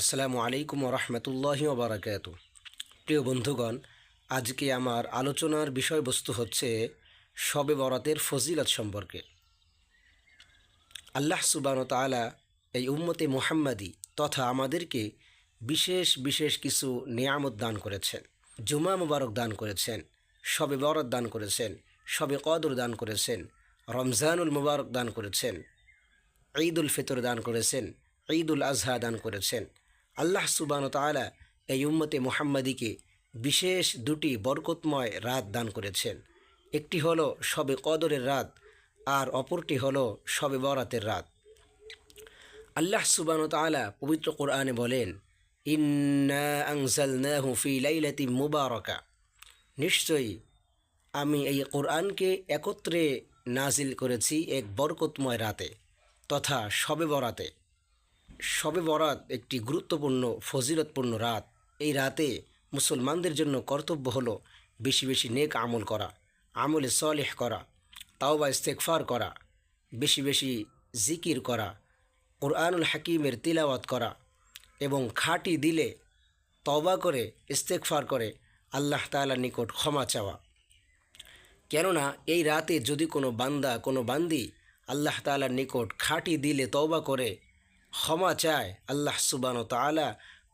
আসসালামু আলাইকুম রহমতুল্লাহ বারাকাতু প্রিয় বন্ধুগণ, আজকে আমার আলোচনার বিষয়বস্তু হচ্ছে শবে বরাতের ফজিলত সম্পর্কে। আল্লাহ সুবান তালা এই উম্মতে মুহাম্মাদি তথা আমাদেরকে বিশেষ বিশেষ কিছু নিয়ামত দান করেছেন। জুমা মুবারক দান করেছেন, শবে বরাত দান করেছেন, শবে কদর দান করেছেন, রমজানুল মুবারক দান করেছেন, ঈদুল ফিতর দান করেছেন, ঈদুল আজহা দান করেছেন আল্লাহ সুবান তালা এই উম্মতে মুহাম্মাদিকে বিশেষ দুটি বরকতময় রাত দান করেছেন। একটি হলো সবে কদরের রাত, আর অপরটি হলো সবে বরাতের রাত। আল্লাহ সুবান তালা পবিত্র কোরআনে বলেন, ইন্না আংসালনাহু ফি লাইলাতি মুবারকা। নিশ্চয়ই আমি এই কোরআনকে একত্রে নাজিল করেছি এক বরকতময় রাতে, তথা শবে বরাতে। শবে বরাত একটি গুরুত্বপূর্ণ, ফজিলতপূর্ণ রাত। এই রাতে মুসলমানদের জন্য কর্তব্য হলো বেশি বেশি নেক আমল করা, আমলে সলেহ করা, তাওবা ইস্তেকফার করা, বেশি বেশি জিকির করা, কোরআনুল হাকিমের তিলাওয়াত করা এবং খাঁটি দিলে তওবা করে ইস্তেকফার করে আল্লাহ তাআলার নিকট ক্ষমা চাওয়া। কেননা এই রাতে যদি কোনো বান্দা, কোনো বান্দি আল্লাহ তাআলার নিকট খাঁটি দিলে তওবা করে ক্ষমা চায়। আল্লাহ সুবান তালা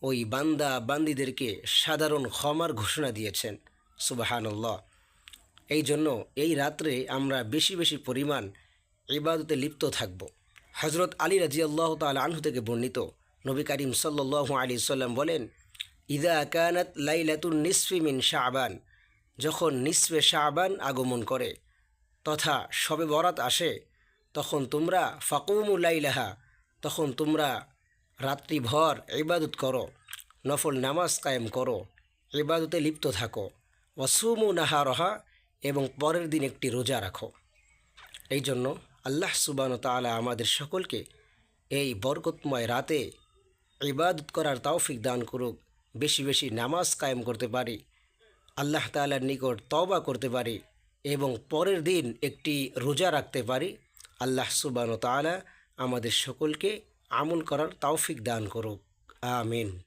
ওই বান্দা, বান্দিদেরকে সাধারণ ক্ষমার ঘোষণা দিয়েছেন। সুবাহানল্লাহ। এই জন্য এই রাত্রে আমরা বেশি বেশি পরিমাণ ইবাদতে লিপ্ত থাকব। হজরত আলী রাজি আল্লাহ তালা আনহু থেকে বর্ণিত নবী করিম সাল্লাহ আলী সাল্লাম বলেন, ইদা কানাত লাইলাতুন নিসফি মিন শাহবান যখন নিসফে শাহবান আগমন করে, তথা সবে বরাত আসে, তখন তোমরা ফাকুমুল্লাইলাহা তখন তোমরা রাত্রিভর ইবাদত করো, নফল নামাজ কায়েম করো, ইবাদতে লিপ্ত থাকো, ওয়াসুমু নাহা রহা এবং পরের দিন একটি রোজা রাখো। এই জন্য আল্লাহ সুবান তালা আমাদের সকলকে এই বরকতময় রাতে ইবাদত করার তৌফিক দান করুক, বেশি বেশি নামাজ কায়েম করতে পারি, আল্লাহ তালার নিকট তওবা করতে পারি এবং পরের দিন একটি রোজা রাখতে পারি, আল্লাহ সুবান তালা আমাদের সকলকে আমল করার তৌফিক দান করুক। আমিন।